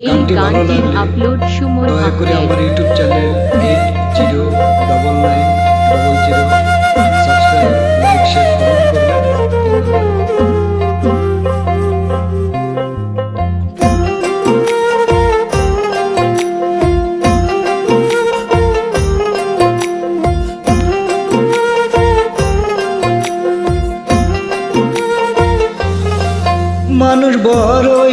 এই গানটি আপলোড সুমন দয়া করে আমার YouTube channel eight zero double nine double zero subscribe like share comment করবেন ধন্যবাদ। মানুষ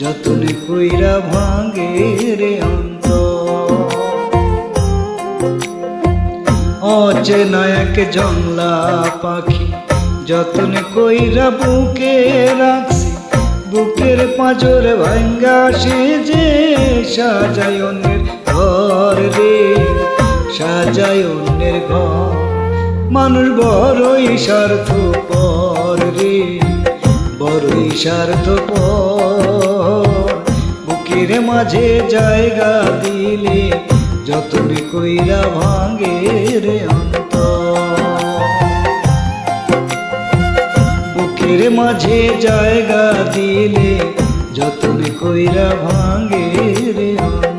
যতন কইরা ভাঙে রে অন্ত অচেনা এক জংলা পাখি যতন কইরা বুকে রাখছি, বুকের পাঁজর ভাঙ্গা সে যে সাজায় অন্যের ঘর রে, সাজায় অন্যের ঘর। মানুষ বড়ই স্বার্থ পর রে। বড়ই স্বার্থ পর বুকের মাঝে জায়গা দিলে যতন কইরা ভাঙে রে অন্ত বুকের মাঝে জায়গা দিলে যতন কইরা ভাঙে রে অন্ত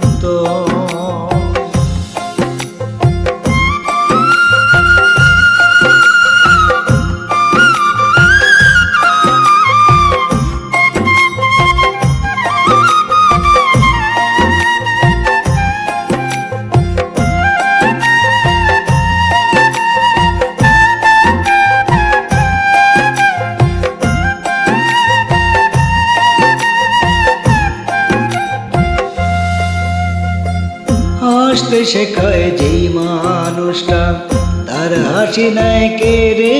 হাসতে শেখায় যেই মানুষটা। তার হাসি নাই কে রে?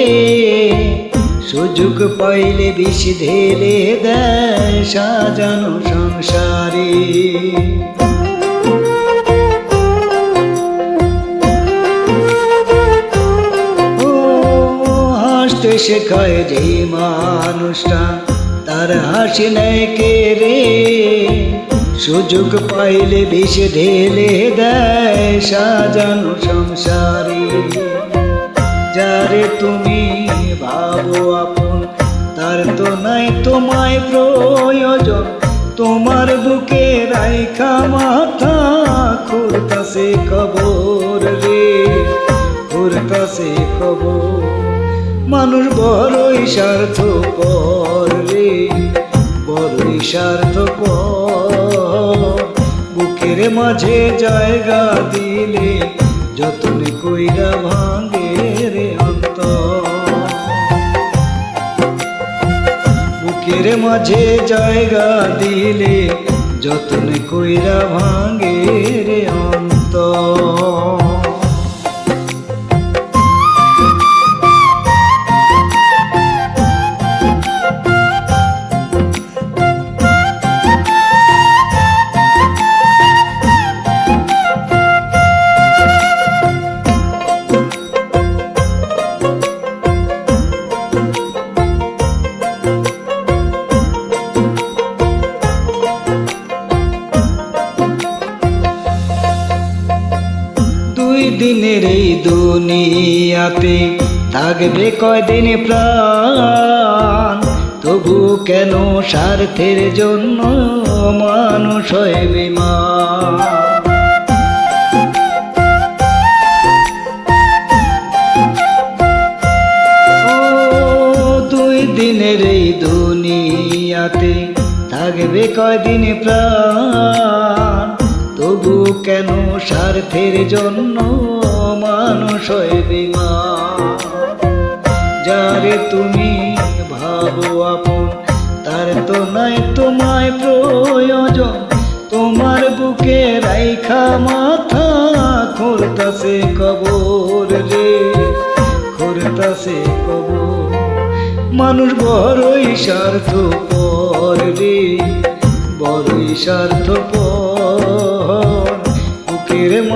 সুযোগ পাইলে বিষ ঢেলে দেয় সাজানো সংসারে। হাসতে শেখায় যেই মানুষটা। তার হাসি নেয় কে রে? সুযোগ পাইলে বিষ ঢেলে দেয় সাজানো সংসারে। যারে তুমি ভাবো আপন, তার তো নাই তোমায় প্রয়োজন। তোমার বুকে রাইখা মাথা খুরতাছে কবর রে খুরতাছে কবর। মানুষ বড়ই স্বার্থ পর রে, বড়ই স্বার্থ পর বুকের মাঝে জায়গা দিলে যতন কইরা ভাঙে রে অন্ত বুকের মাঝে জায়গা দিলে যতন কইরা ভাঙে দুই দিনের এই দুনিয়াতে থাকবে কয়দিন প্রাণ? তবু কেন স্বার্থের জন্য মানুষ হয় বিমান দুই দিনের এই দুনিয়াতে থাকবে কয়দিন প্রাণ? তবু কেন স্বার্থের জন্য মানুষ যারে তুমি ভাবো আপন, তার তো নাই তোমায় প্রয়োজন। তোমার বুকে রাইখা মাথা খুরতাছে কবর রে খুরতাছে কবর। মানুষ বড়ই স্বার্থ পর রে, বড়ই স্বার্থ পর বুকে বুকের